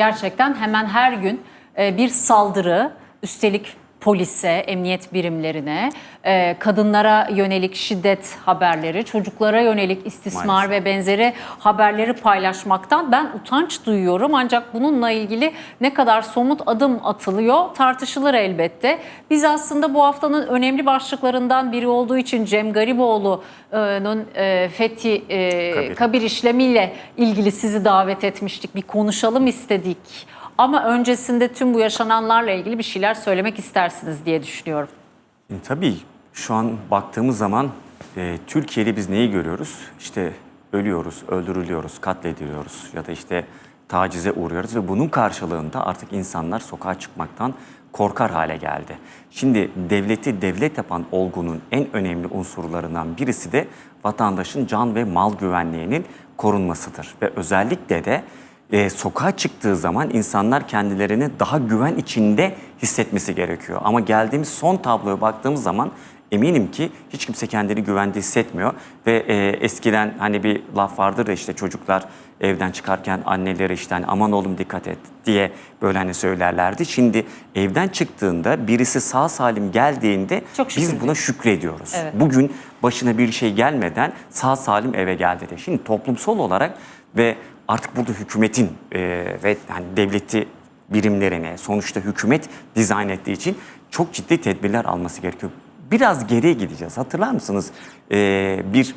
gerçekten hemen her gün e, bir saldırı, üstelik polise, emniyet birimlerine, e, kadınlara yönelik şiddet haberleri, çocuklara yönelik istismar Maalesef. ve benzeri haberleri paylaşmaktan ben utanç duyuyorum. Ancak bununla ilgili ne kadar somut adım atılıyor tartışılır elbette. Biz aslında bu haftanın önemli başlıklarından biri olduğu için Cem Gariboğlu'nun e, Fethi e, Kabir. Kabir işlemiyle ilgili sizi davet etmiştik. Bir konuşalım istedik. Ama öncesinde tüm bu yaşananlarla ilgili bir şeyler söylemek istersiniz diye düşünüyorum. E, Tabii şu an baktığımız zaman e, Türkiye'de biz neyi görüyoruz? İşte ölüyoruz, öldürülüyoruz, katlediliyoruz ya da işte tacize uğruyoruz ve bunun karşılığında artık insanlar sokağa çıkmaktan korkar hale geldi. Şimdi devleti devlet yapan olgunun en önemli unsurlarından birisi de vatandaşın can ve mal güvenliğinin korunmasıdır ve özellikle de e, sokağa çıktığı zaman insanlar kendilerini daha güven içinde hissetmesi gerekiyor. Ama geldiğimiz son tabloya baktığımız zaman eminim ki hiç kimse kendini güvende hissetmiyor. Ve e, eskiden hani bir laf vardır ya işte çocuklar evden çıkarken anneleri işte hani aman oğlum dikkat et diye böyle hani söylerlerdi. Şimdi evden çıktığında birisi sağ salim geldiğinde biz buna şükrediyoruz. Evet. Bugün başına bir şey gelmeden sağ salim eve geldi de. Şimdi toplumsal olarak ve artık burada hükümetin e, ve hani devleti birimlerine sonuçta hükümet dizayn ettiği için çok ciddi tedbirler alması gerekiyor. Biraz geriye gideceğiz. Hatırlar mısınız? E, bir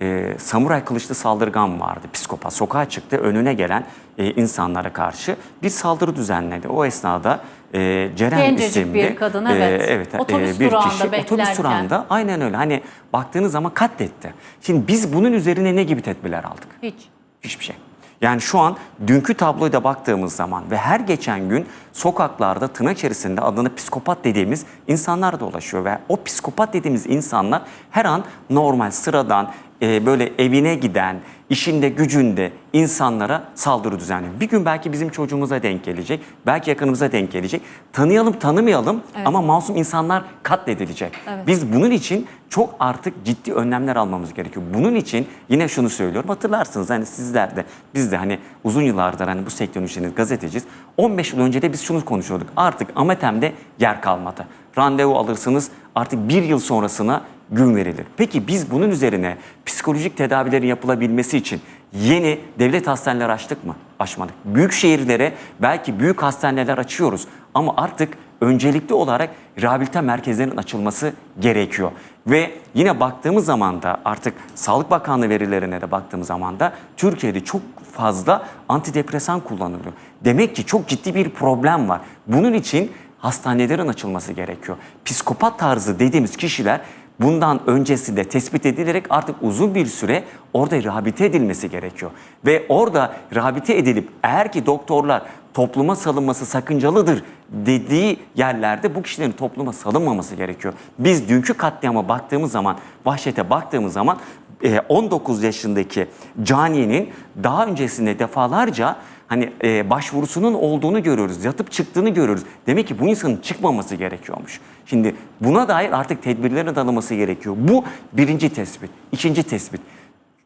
e, samuray kılıçlı saldırgan vardı. Psikopat sokağa çıktı. Önüne gelen e, insanlara karşı bir saldırı düzenledi. O esnada e, Ceren Gencecik isimli bir kadın, evet. Otobüs bir durağında kişi beklerken. otobüs durağında aynen öyle. Hani baktığınız zaman katletti. Şimdi biz bunun üzerine ne gibi tedbirler aldık? Hiç. Hiçbir şey. Yani şu an dünkü tabloya da baktığımız zaman ve her geçen gün sokaklarda tırnak içerisinde adını psikopat dediğimiz insanlar dolaşıyor ve o psikopat dediğimiz insanlar her an normal sıradan e, böyle evine giden, işinde gücünde insanlara saldırı düzenliyor. Bir gün belki bizim çocuğumuza denk gelecek, belki yakınımıza denk gelecek. Tanıyalım tanımayalım ama masum insanlar katledilecek. Biz bunun için çok artık ciddi önlemler almamız gerekiyor. Bunun için yine şunu söylüyorum. Hatırlarsınız hani sizler de biz de hani uzun yıllardır hani bu sektörün içinde gazeteciyiz. 15 yıl önce de biz şunu konuşuyorduk. Artık Ametem'de yer kalmadı. Randevu alırsınız artık bir yıl sonrasına gün verilir. Peki biz bunun üzerine psikolojik tedavilerin yapılabilmesi için yeni devlet hastaneleri açtık mı? Açmadık. Büyük şehirlere belki büyük hastaneler açıyoruz ama artık öncelikli olarak rehabilite merkezlerinin açılması gerekiyor. Ve yine baktığımız zaman da artık Sağlık Bakanlığı verilerine de baktığımız zaman da Türkiye'de çok fazla antidepresan kullanılıyor. Demek ki çok ciddi bir problem var. Bunun için hastanelerin açılması gerekiyor. Psikopat tarzı dediğimiz kişiler bundan öncesinde tespit edilerek artık uzun bir süre orada rehabilite edilmesi gerekiyor. Ve orada rehabilite edilip eğer ki doktorlar topluma salınması sakıncalıdır dediği yerlerde bu kişilerin topluma salınmaması gerekiyor. Biz dünkü katliama baktığımız zaman, vahşete baktığımız zaman e, 19 yaşındaki Cani'nin daha öncesinde defalarca hani e, başvurusunun olduğunu görüyoruz. Yatıp çıktığını görüyoruz. Demek ki bu insanın çıkmaması gerekiyormuş. Şimdi buna dair artık tedbirlerin alınması gerekiyor. Bu birinci tespit. İkinci tespit.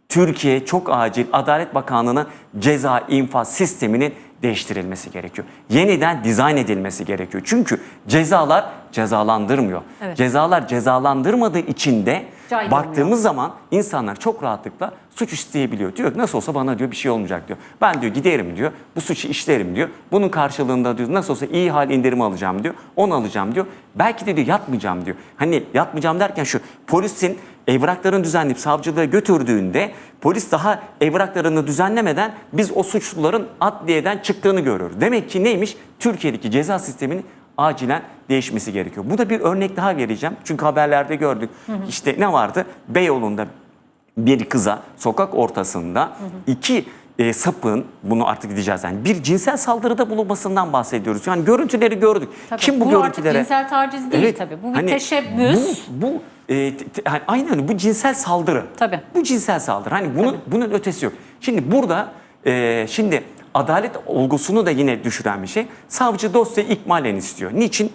Türkiye çok acil Adalet Bakanlığı'na ceza infaz sisteminin değiştirilmesi gerekiyor. Yeniden dizayn edilmesi gerekiyor. Çünkü cezalar cezalandırmıyor. Evet. Cezalar cezalandırmadığı için de Caydırmıyor. baktığımız zaman insanlar çok rahatlıkla suç isteyebiliyor. Diyor ki nasıl olsa bana diyor bir şey olmayacak diyor. Ben diyor giderim diyor. Bu suçu işlerim diyor. Bunun karşılığında diyor nasıl olsa iyi hal indirimi alacağım diyor. Onu alacağım diyor. Belki de diyor yatmayacağım diyor. Hani yatmayacağım derken şu polisin evraklarını düzenleyip savcılığa götürdüğünde polis daha evraklarını düzenlemeden biz o suçluların adliyeden çıktığını görüyoruz. Demek ki neymiş? Türkiye'deki ceza sisteminin acilen değişmesi gerekiyor. Bu da bir örnek daha vereceğim. Çünkü haberlerde gördük. İşte ne vardı? Beyoğlu'nda bir kıza sokak ortasında iki e, sapığın bunu artık diyeceğiz yani bir cinsel saldırıda bulunmasından bahsediyoruz. Yani görüntüleri gördük. Tabii. Kim bu, Bu artık görüntülere? cinsel taciz değil tabii. Bu bir teşebbüs. Bu, bu e, te- hani aynen öyle. Bu cinsel saldırı. Tabii. Bu cinsel saldırı. Hani bunun bunun ötesi yok. Şimdi burada e, şimdi adalet olgusunu da yine düşüren bir şey. Savcı dosyayı ikmalen istiyor. Niçin?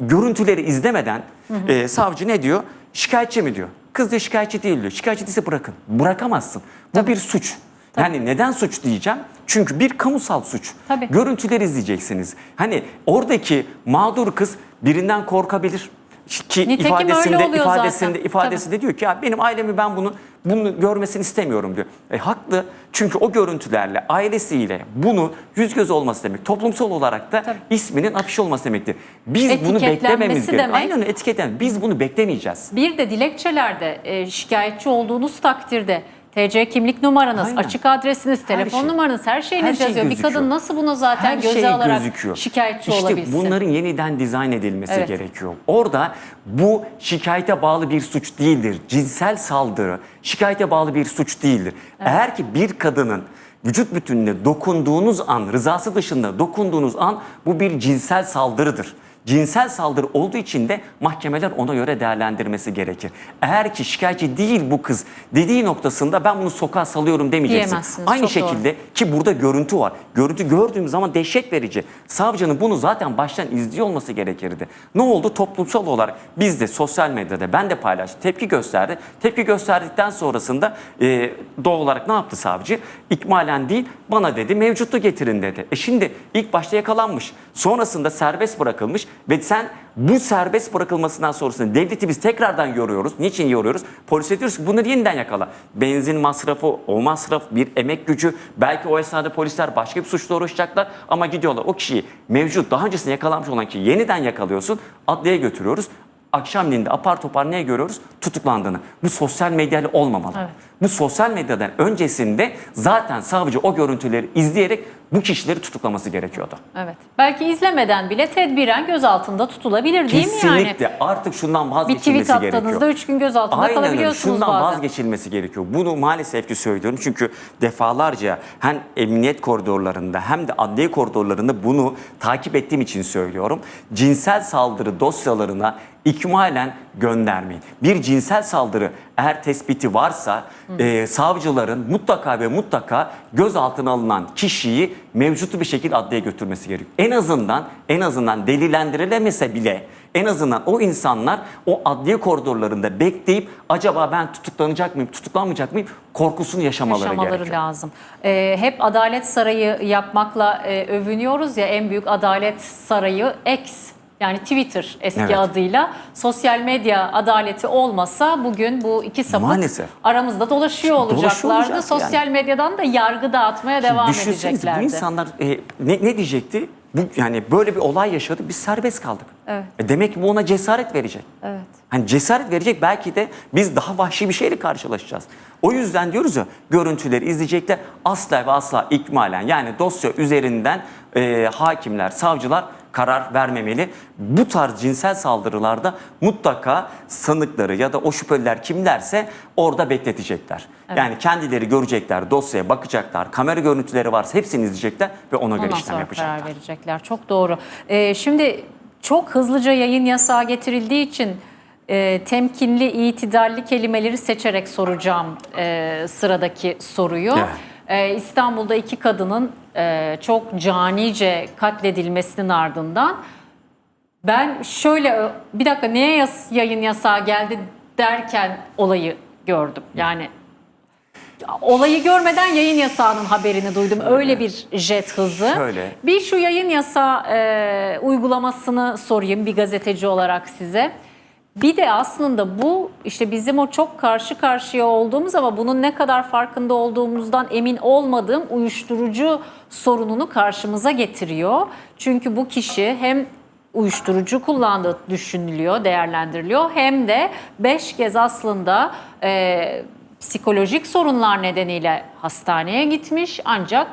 Görüntüleri izlemeden e, savcı ne diyor? Şikayetçi mi diyor? Kız da şikayetçi değil diyor. Şikayetçi değilse bırakın. Bırakamazsın. Bu bir suç. Yani neden suç diyeceğim? Çünkü bir kamusal suç. Tabii. Görüntüler izleyeceksiniz. Hani oradaki mağdur kız birinden korkabilir. Ki Nitekim ifadesinde ifadesinde zaten. ifadesinde diyor ki ya benim ailemi ben bunu bunu görmesini istemiyorum diyor. E, haklı. Çünkü o görüntülerle ailesiyle bunu yüz göz olması demek. Toplumsal olarak da Tabii. isminin afişi olması demektir. Biz bunu beklememiz gerekiyor. Aynen etiketlen. Biz bunu beklemeyeceğiz. Bir de dilekçelerde e, şikayetçi olduğunuz takdirde TC kimlik numaranız, Aynen. açık adresiniz, telefon şey. numaranız her şeyiniz Her şey yazıyor. Bir gözüküyor. kadın nasıl bunu zaten Her göze şey alarak gözüküyor. şikayetçi işte olabilsin? bunların yeniden dizayn edilmesi Evet. gerekiyor. Orada bu şikayete bağlı bir suç değildir. Cinsel saldırı şikayete bağlı bir suç değildir. Eğer ki bir kadının vücut bütününe dokunduğunuz an, rızası dışında dokunduğunuz an bu bir cinsel saldırıdır. Cinsel saldırı olduğu için de mahkemeler ona göre değerlendirmesi gerekir. Eğer ki şikayetçi değil bu kız dediği noktasında ben bunu sokağa salıyorum demeyeceksin. Aynı çok doğru. şekilde ki burada görüntü var. Görüntü gördüğüm zaman dehşet verici. Savcının bunu zaten baştan izliyor olması gerekirdi. Ne oldu? Toplumsal olarak biz de sosyal medyada ben de paylaştım. Tepki gösterdi. Tepki gösterdikten sonrasında e, doğal olarak ne yaptı savcı? İkmalen değil bana dedi mevcutlu getirin dedi. E şimdi ilk başta yakalanmış. Sonrasında serbest bırakılmış ve sen bu serbest bırakılmasından sonrasında devleti biz tekrardan yoruyoruz. Niçin yoruyoruz? Polise diyoruz ki bunları yeniden yakala. Benzin masrafı, o masraf, bir emek gücü. Belki o esnada polisler başka bir suçla uğraşacaklar ama gidiyorlar. O kişiyi mevcut daha öncesinde yakalanmış olan kişiyi yeniden yakalıyorsun. Adliyeye götürüyoruz. Akşamleyin de apar topar neye görüyoruz? Tutuklandığını. Bu sosyal medyayla olmamalı. Evet. Bu sosyal medyadan öncesinde zaten savcı o görüntüleri izleyerek bu kişileri tutuklaması gerekiyordu. Evet. Belki izlemeden bile tedbiren gözaltında tutulabilir değil mi yani? Kesinlikle artık şundan Bir vazgeçilmesi tweet gerekiyor. attığınızda 3 gün gözaltında Aynen kalabiliyorsunuz Şundan bazen. vazgeçilmesi gerekiyor. Bunu maalesef ki söylüyorum. Çünkü defalarca hem emniyet koridorlarında hem de adliye koridorlarında bunu takip ettiğim için söylüyorum. Cinsel saldırı dosyalarına ikmalen göndermeyin. Bir cinsel saldırı eğer tespiti varsa e, savcıların mutlaka ve mutlaka gözaltına alınan kişiyi mevcutlu bir şekilde adliyeye götürmesi gerekiyor. En azından en azından delillendirilemese bile en azından o insanlar o adliye koridorlarında bekleyip acaba ben tutuklanacak mıyım, tutuklanmayacak mıyım korkusunu yaşamaları, yaşamaları gerekiyor. lazım. Ee, hep Adalet Sarayı yapmakla e, övünüyoruz ya en büyük Adalet Sarayı X yani Twitter eski Evet. adıyla sosyal medya adaleti olmasa bugün bu iki sapık Maalesef. aramızda dolaşıyor Dolaşıyor olacaklardı. olacak Sosyal medyadan da yargı dağıtmaya devam Düşünsenize bu edeceklerdi. insanlar e, ne, ne diyecekti? Bu yani böyle bir olay yaşadı biz serbest kaldık. Evet. E demek ki bu ona cesaret verecek. Evet. Hani cesaret verecek belki de biz daha vahşi bir şeyle karşılaşacağız. O yüzden diyoruz ya görüntüleri izleyecekler asla ve asla ikmalen yani dosya üzerinden e, hakimler, savcılar karar vermemeli. Bu tarz cinsel saldırılarda mutlaka sanıkları ya da o şüpheliler kimlerse orada bekletecekler. Yani kendileri görecekler, dosyaya bakacaklar, kamera görüntüleri varsa hepsini izleyecekler ve ona göre Ondan işlem sonra yapacaklar. karar verecekler. Çok doğru. Ee, şimdi çok hızlıca yayın yasağı getirildiği için e, temkinli, itidalli kelimeleri seçerek soracağım e, sıradaki soruyu. Evet. Ee, İstanbul'da iki kadının e, çok canice katledilmesinin ardından ben şöyle bir dakika neye yas- yayın yasağı geldi derken olayı gördüm. Yani olayı görmeden yayın yasağının haberini duydum. Öyle bir jet hızı. Şöyle. Bir şu yayın yasağı e, uygulamasını sorayım bir gazeteci olarak size. Bir de aslında bu işte bizim o çok karşı karşıya olduğumuz ama bunun ne kadar farkında olduğumuzdan emin olmadığım uyuşturucu sorununu karşımıza getiriyor. Çünkü bu kişi hem uyuşturucu kullandığı düşünülüyor, değerlendiriliyor hem de beş kez aslında e, psikolojik sorunlar nedeniyle hastaneye gitmiş ancak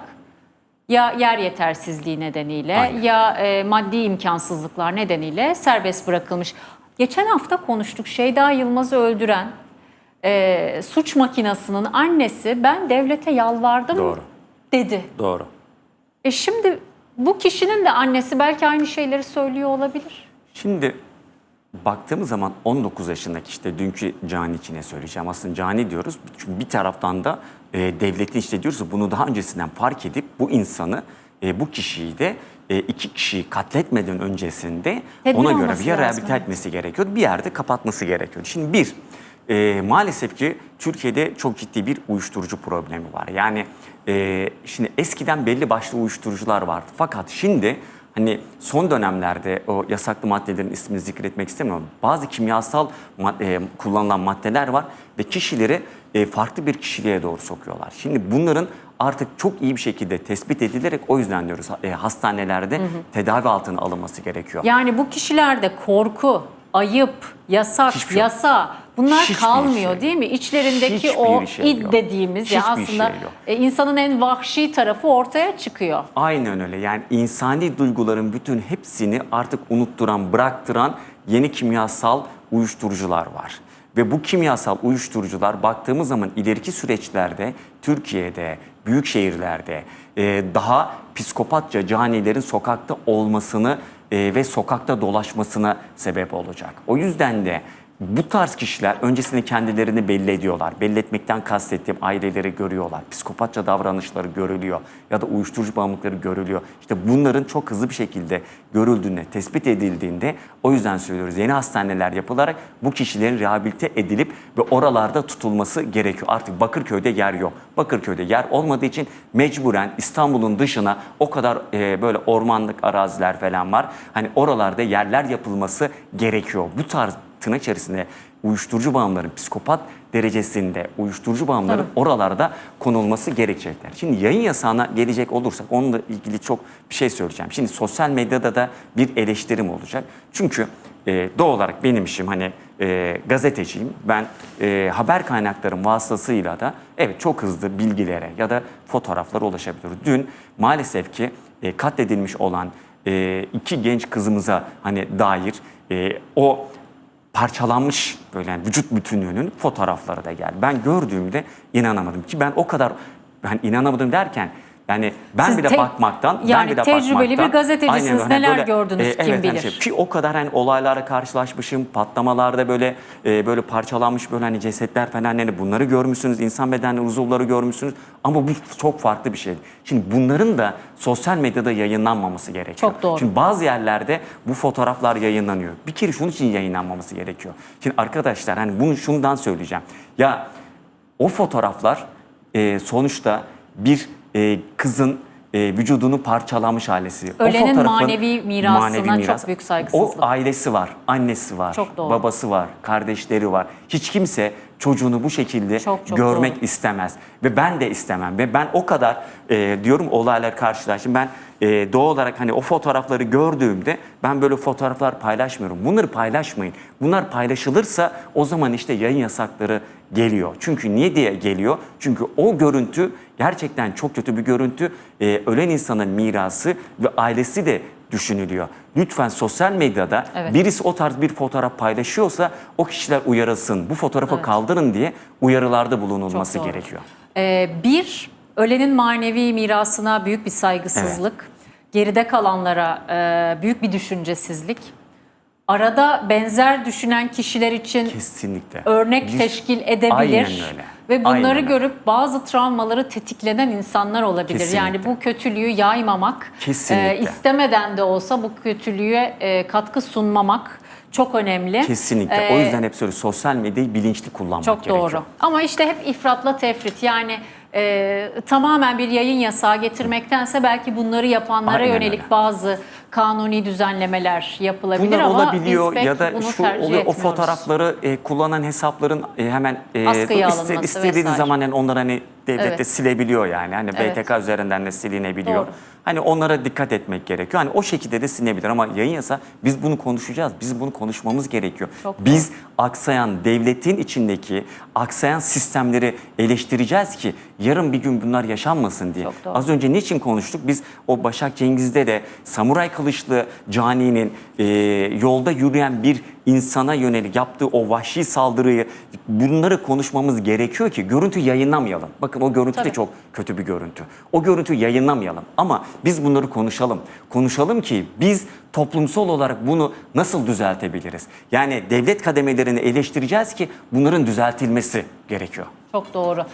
ya yer yetersizliği nedeniyle Aynen. ya e, maddi imkansızlıklar nedeniyle serbest bırakılmış. Geçen hafta konuştuk Şeyda Yılmaz'ı öldüren e, suç makinasının annesi ben devlete yalvardım Doğru. dedi. Doğru. E şimdi bu kişinin de annesi belki aynı şeyleri söylüyor olabilir. Şimdi baktığımız zaman 19 yaşındaki işte dünkü cani içine söyleyeceğim. Aslında cani diyoruz. Çünkü bir taraftan da e, devletin işte diyoruz bunu daha öncesinden fark edip bu insanı, e, bu kişiyi de e, iki kişiyi katletmeden öncesinde Tedbir ona göre bir yer lazım, rehabilite etmesi gerekiyor. Bir yerde kapatması gerekiyor. Şimdi bir, e, maalesef ki Türkiye'de çok ciddi bir uyuşturucu problemi var. Yani e, şimdi eskiden belli başlı uyuşturucular vardı. Fakat şimdi hani son dönemlerde o yasaklı maddelerin ismini zikretmek istemiyorum. Bazı kimyasal mad- e, kullanılan maddeler var ve kişileri e, farklı bir kişiliğe doğru sokuyorlar. Şimdi bunların artık çok iyi bir şekilde tespit edilerek o yüzden diyoruz e, hastanelerde tedavi altına alınması gerekiyor. Yani bu kişilerde korku, ayıp, yasak, şey yasa bunlar Hiçbir kalmıyor şey değil mi? İçlerindeki Hiçbir o şey id yok. dediğimiz ya Hiçbir aslında şey yok. e, insanın en vahşi tarafı ortaya çıkıyor. Aynen öyle. Yani insani duyguların bütün hepsini artık unutturan, bıraktıran yeni kimyasal uyuşturucular var. Ve bu kimyasal uyuşturucular baktığımız zaman ileriki süreçlerde Türkiye'de, büyük şehirlerde e, daha psikopatça canilerin sokakta olmasını e, ve sokakta dolaşmasına sebep olacak. O yüzden de bu tarz kişiler öncesinde kendilerini belli ediyorlar. Belli etmekten kastettiğim aileleri görüyorlar. Psikopatça davranışları görülüyor ya da uyuşturucu bağımlılıkları görülüyor. İşte bunların çok hızlı bir şekilde görüldüğünde, tespit edildiğinde o yüzden söylüyoruz. Yeni hastaneler yapılarak bu kişilerin rehabilite edilip ve oralarda tutulması gerekiyor. Artık Bakırköy'de yer yok. Bakırköy'de yer olmadığı için mecburen İstanbul'un dışına o kadar e, böyle ormanlık araziler falan var. Hani oralarda yerler yapılması gerekiyor. Bu tarz tırnak içerisinde uyuşturucu bağımlıların psikopat derecesinde uyuşturucu bağımlıların Tabii. oralarda konulması gerekecekler. Şimdi yayın yasağına gelecek olursak onunla ilgili çok bir şey söyleyeceğim. Şimdi sosyal medyada da bir eleştirim olacak. Çünkü e, doğal olarak benim işim hani e, gazeteciyim. Ben e, haber kaynaklarım vasıtasıyla da evet çok hızlı bilgilere ya da fotoğraflara ulaşabiliyoruz. Dün maalesef ki e, katledilmiş olan e, iki genç kızımıza hani dair e, o parçalanmış böyle yani vücut bütünlüğünün fotoğrafları da geldi. Ben gördüğümde inanamadım ki ben o kadar ben inanamadım derken yani ben Siz bile bakmaktan yani ben bile tecrübeli bir bakmaktan- gazetecisiniz. Aynen, Neler gördünüz, kim evet, bilir? şey, ki o kadar hani olaylara karşılaşmışım, patlamalarda böyle e, böyle parçalanmış böyle hani cesetler falan hani bunları görmüşsünüz, insan bedenli uzuvları görmüşsünüz ama bu çok farklı bir şey. Şimdi bunların da sosyal medyada yayınlanmaması gerekiyor. Çok doğru. Şimdi bazı yerlerde bu fotoğraflar yayınlanıyor. Bir kere şunun için yayınlanmaması gerekiyor. Şimdi arkadaşlar hani bunu şundan söyleyeceğim. Ya o fotoğraflar e, sonuçta bir e, kızın e, vücudunu parçalamış ailesi. Ölenin manevi mirasına çok büyük saygısızlık. O ailesi var, annesi var, Çok doğru. babası var, kardeşleri var. Hiç kimse çocuğunu bu şekilde Çok, çok görmek doğru. istemez. Ve ben de istemem. Ve ben o kadar e, diyorum olaylar karşılaştım. Ben e, doğal olarak hani o fotoğrafları gördüğümde ben böyle fotoğraflar paylaşmıyorum. Bunları paylaşmayın. Bunlar paylaşılırsa o zaman işte yayın yasakları geliyor. Çünkü niye diye geliyor? Çünkü o görüntü gerçekten çok kötü bir görüntü. E, ölen insanın mirası ve ailesi de düşünülüyor. Lütfen sosyal medyada Evet. birisi o tarz bir fotoğraf paylaşıyorsa o kişiler uyarılsın. Bu fotoğrafı kaldırın diye uyarılarda bulunulması gerekiyor. Ee, bir, ölenin manevi mirasına büyük bir saygısızlık. Geride kalanlara e, büyük bir düşüncesizlik. Arada benzer düşünen kişiler için Kesinlikle. örnek Bir- teşkil edebilir. Aynen öyle. Ve bunları Aynen görüp bazı travmaları tetiklenen insanlar olabilir. Kesinlikle. Yani bu kötülüğü yaymamak, Kesinlikle. e, istemeden de olsa bu kötülüğe e, katkı sunmamak çok önemli. Kesinlikle. Ee, o yüzden hep söylüyorum sosyal medyayı bilinçli kullanmak çok gerekiyor. doğru. Ama işte hep ifratla tefrit yani e, tamamen bir yayın yasağı getirmektense belki bunları yapanlara Aynen yönelik öyle. bazı kanuni düzenlemeler yapılabilir Bunlar ama olabiliyor biz pek ya da bunu şu tercih oluyor o etmiyoruz. fotoğrafları e, kullanan hesapların e, hemen e, Askıya iste- alınması vesaire. zaman yani onları hani devlet de Evet. silebiliyor yani. Hani Evet. BTK üzerinden de silinebiliyor. Doğru. Hani onlara dikkat etmek gerekiyor. Hani o şekilde de silinebilir ama yayın yasa biz bunu konuşacağız. Biz bunu konuşmamız gerekiyor. Çok doğru. biz aksayan devletin içindeki aksayan sistemleri eleştireceğiz ki yarın bir gün bunlar yaşanmasın diye. Çok doğru. Az önce niçin konuştuk? Biz o Başak Cengiz'de de samuray kılıçlı caninin e, yolda yürüyen bir insana yönelik yaptığı o vahşi saldırıyı bunları konuşmamız gerekiyor ki görüntü yayınlamayalım. Bakın o görüntü de Tabii. çok kötü bir görüntü. O görüntü yayınlamayalım ama biz bunları konuşalım. Konuşalım ki biz toplumsal olarak bunu nasıl düzeltebiliriz? Yani devlet kademelerini eleştireceğiz ki bunların düzeltilmesi gerekiyor. Çok doğru.